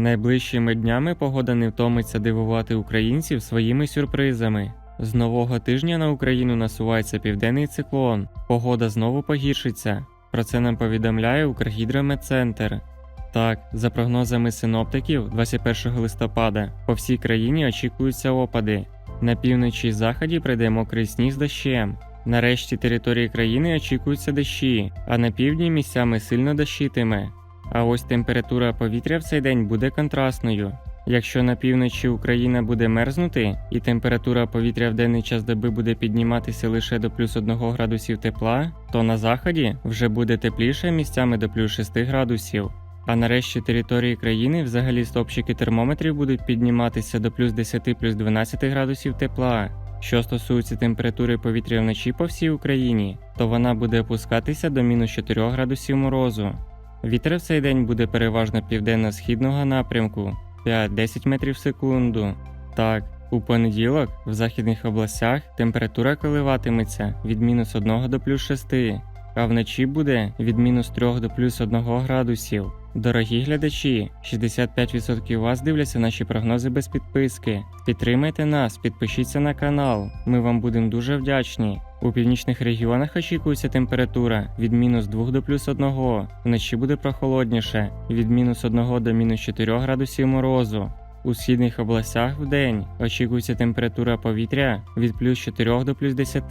Найближчими днями погода не втомиться дивувати українців своїми сюрпризами. З нового тижня на Україну насувається південний циклон. Погода знову погіршиться. Про це нам повідомляє Укргідрометцентр. Так, за прогнозами синоптиків, 21 листопада по всій країні очікуються опади. На півночі і заході прийде мокрий сніг з дощем. На решті території країни очікуються дощі, а на півдні місцями сильно дощитиме. А ось температура повітря в цей день буде контрастною. Якщо на півночі Україна буде мерзнути, і температура повітря в денний час доби буде підніматися лише до плюс 1 градусів тепла, то на заході вже буде тепліше місцями до плюс 6 градусів. А нарешті території країни взагалі стопчики термометрів будуть підніматися до плюс 10 плюс 12 градусів тепла. Що стосується температури повітря вночі по всій Україні, то вона буде опускатися до мінус 4 градусів морозу. Вітер в цей день буде переважно південно-східного напрямку 5-10 метрів в секунду. Так, у понеділок в західних областях температура коливатиметься від мінус 1 до плюс 6, а вночі буде від мінус 3 до плюс 1 градусів. Дорогі глядачі, 65% вас дивляться наші прогнози без підписки. Підтримайте нас, підпишіться на канал. Ми вам будемо дуже вдячні. У північних регіонах очікується температура від мінус 2 до плюс 1, вночі буде прохолодніше від мінус 1 до мінус 4 градусів морозу. У східних областях в день очікується температура повітря від плюс 4 до плюс 10,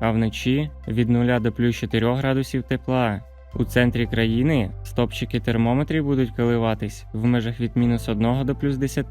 а вночі від 0 до плюс 4 градусів тепла. У центрі країни стопчики термометрів будуть коливатись в межах від мінус 1 до плюс 10,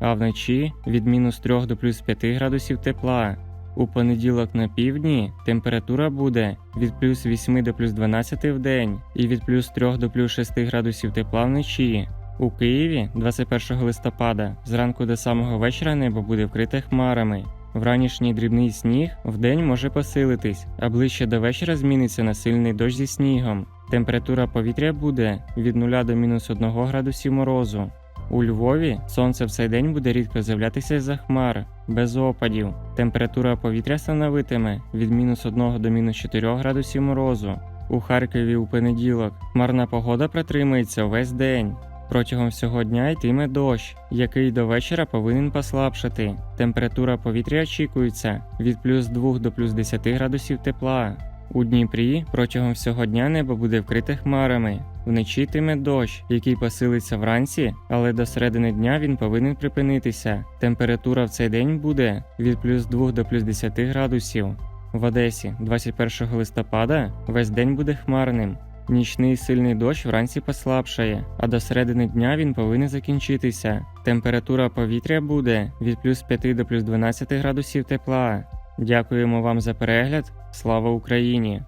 а вночі від мінус 3 до плюс 5 градусів тепла. У понеділок на півдні температура буде від плюс 8 до плюс 12 в день і від плюс 3 до плюс 6 градусів тепла вночі. У Києві 21 листопада зранку до самого вечора небо буде вкрите хмарами. Вранішній дрібний сніг вдень може посилитись, а ближче до вечора зміниться на сильний дощ зі снігом. Температура повітря буде від 0 до мінус 1 градусів морозу. У Львові сонце в цей день буде рідко з'являтися за хмар, без опадів. Температура повітря становитиме від мінус 1 до мінус 4 градусів морозу. У Харкові у понеділок хмарна погода протримається весь день. Протягом всього дня йтиме дощ, який до вечора повинен послабшати. Температура повітря очікується від плюс 2 до плюс 10 градусів тепла. У Дніпрі протягом всього дня небо буде вкрите хмарами. Вночі йтиме дощ, який посилиться вранці, але до середини дня він повинен припинитися. Температура в цей день буде від плюс 2 до плюс 10 градусів. В Одесі 21 листопада весь день буде хмарним. Нічний сильний дощ вранці послабшає, а до середини дня він повинен закінчитися. Температура повітря буде від плюс 5 до плюс 12 градусів тепла. Дякуємо вам за перегляд. Слава Україні!